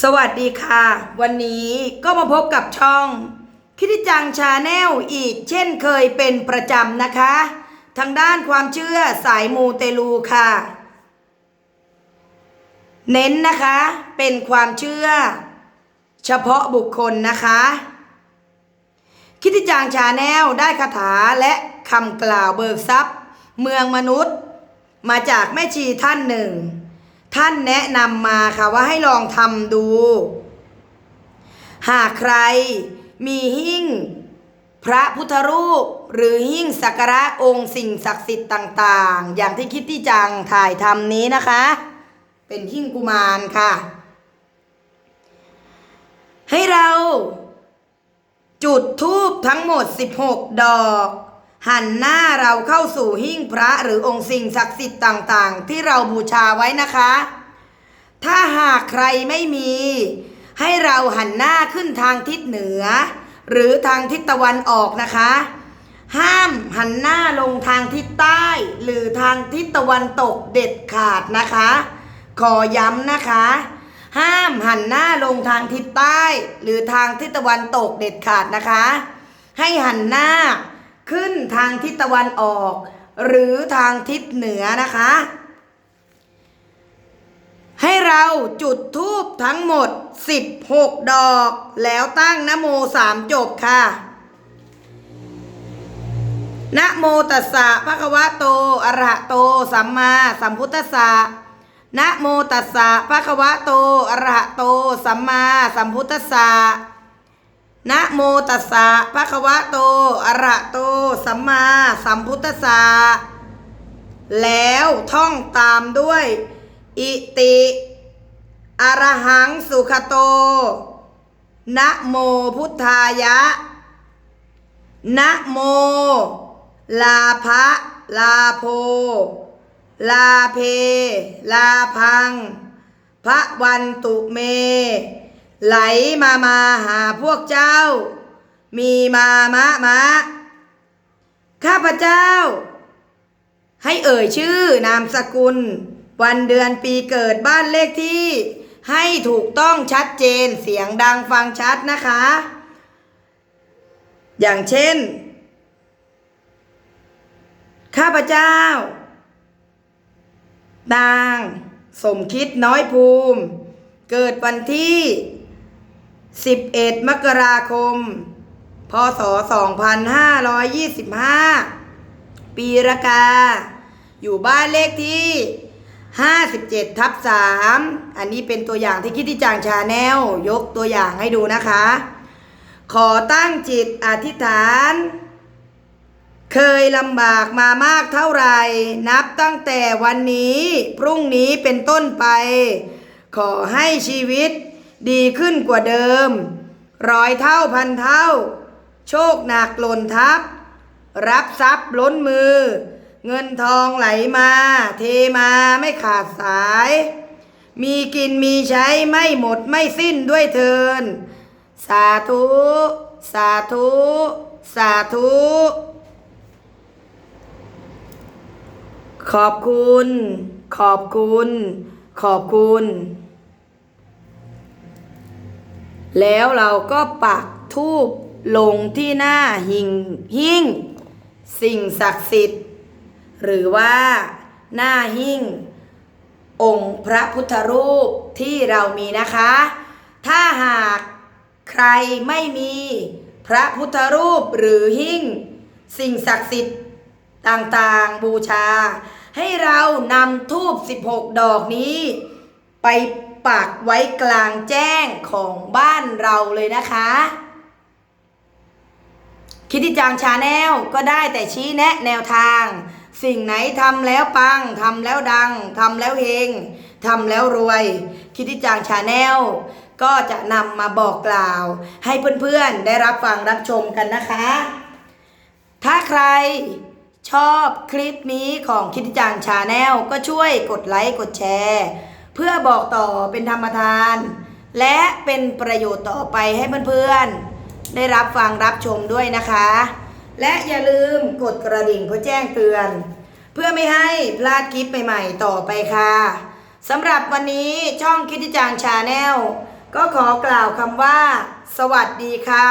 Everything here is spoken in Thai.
สวัสดีค่ะ วันนี้ก็มาพบกับช่อง คิดจังชาแนลอีกเช่นเคยเป็นประจำนะคะ ทางด้านความเชื่อสายมูเตลูค่ะ เน้นนะคะเป็นความเชื่อ เฉพาะบุคคลนะคะ คิดจังชาแนลได้คาถาและคำกล่าวเบิกทรัพย์ เมืองมนุษย์ มาจากแม่ชีท่านหนึ่ง ท่านแนะนำมาค่ะว่าให้ลองทำดู หากใครมีหิ้งพระพุทธรูปหรือหิ้งสักการะองค์สิ่งศักดิ์สิทธิ์ต่าง ๆ อย่างที่คิดที่จังถ่ายทำนี้นะคะ เป็นหิ้งกุมารค่ะ ให้เราจุดทูบทั้งหมด 16 ดอก หันหน้าเราเข้าสู่หิ้งพระหรือองค์สิ่งศักดิ์สิทธิ์ต่างๆ ที่เราบูชาไว้นะคะ ถ้าหากใครไม่มี ให้เราหันหน้าขึ้นทางทิศเหนือ หรือทางทิศตะวันออกนะคะ ห้ามหันหน้าลงทางทิศใต้ หรือทางทิศตะวันตกเด็ดขาดนะคะ ขอย้ำนะคะ ห้ามหันหน้าลงทางทิศใต้ หรือทางทิศตะวันตกเด็ดขาดนะคะ ให้หันหน้า ขึ้นทางทิศตะวันออก หรือทางทิศเหนือนะคะ ให้เราจุดธูปทั้งหมด 16 ดอก แล้วตั้งนโมสามจบค่ะนะโมตัสสะภะคะวะโต อะระหะโต สัมมาสัมพุทธัสสะนะโมตัสสะภะคะวะโต อะระหะโต สัมมาสัมพุทธัสสะ นะโมตัสสะภะคะวะโต อะระหะโต สัมมาสัมพุทธัสสะ แล้วท่องตามด้วย อิติ อรหังสุขโต นะโมพุทธายะ นะโม ลาภะลาโพ ลาเพ ลาพัง พระวันตุเม ไหลมามาหาพวกเจ้า มีมามะมะ ข้าพเจ้า ให้เอ่ยชื่อนามสกุล วันเดือนปีเกิดบ้านเลขที่ ให้ถูกต้องชัดเจนเสียงดังฟังชัดนะคะ อย่างเช่น ข้าพเจ้า นาง สมคิดน้อยภูมิ เกิดวันที่ 11 มกราคม พศ 2525 ปีรากา อยู่บ้านเลขที่ 57 ทับ 3 อันนี้เป็นตัวอย่างที่คิดที่จางชาแนล ยกตัวอย่างให้ดูนะคะ ขอตั้งจิตอธิษฐาน เคยลำบากมามากเท่าไหร่ นับตั้งแต่วันนี้ พรุ่งนี้เป็นต้นไป ขอให้ชีวิต ดีขึ้นกว่าเดิม ร้อยเท่าพันเท่า โชคหนักหล่นทับ รับทรัพย์ล้นมือ เงินทองไหลมา เทมาไม่ขาดสาย มีกินมีใช้ไม่หมดไม่สิ้นด้วยเทิน สาธุ สาธุ สาธุ ขอบคุณ ขอบคุณ ขอบคุณ แล้วเราก็ปักทูบลงที่หน้าหิ่งหิ้งสิ่งศักดิ์สิทธิ์ หรือว่าหน้าหิ้งองค์พระพุทธรูปที่เรามีนะคะ ถ้าหากใครไม่มีพระพุทธรูปหรือหิ้งสิ่งศักดิ์สิทธิ์ต่างๆบูชา ให้เรานำทูบ 16 ดอกนี้ ไป ปักไว้กลางแจ้งของบ้านเราเลยนะคะ คิดที่จังชาแนลก็ได้แต่ชี้แนะแนวทาง สิ่งไหนทำแล้วปังทำแล้วดังทำแล้วเฮงทำแล้วรวย คิดที่จังชาแนลก็จะนำมาบอกกล่าว ให้เพื่อนๆได้รับฟังรับชมกันนะคะ ถ้าใครชอบคลิปนี้ของคิดจังชาแนลก็ช่วยกดไลค์กดแชร์ เพื่อบอกต่อเป็นธรรมทาน และเป็นประโยชน์ต่อไปให้เพื่อนๆ ได้รับฟังรับชมด้วยนะคะ และอย่าลืมกดกระดิ่งเพื่อแจ้งเตือน เพื่อไม่ให้พลาดคลิปใหม่ๆต่อไปค่ะสำหรับวันนี้ช่องคิดจังชาแนลก็ขอกล่าวคำว่า สวัสดีค่ะ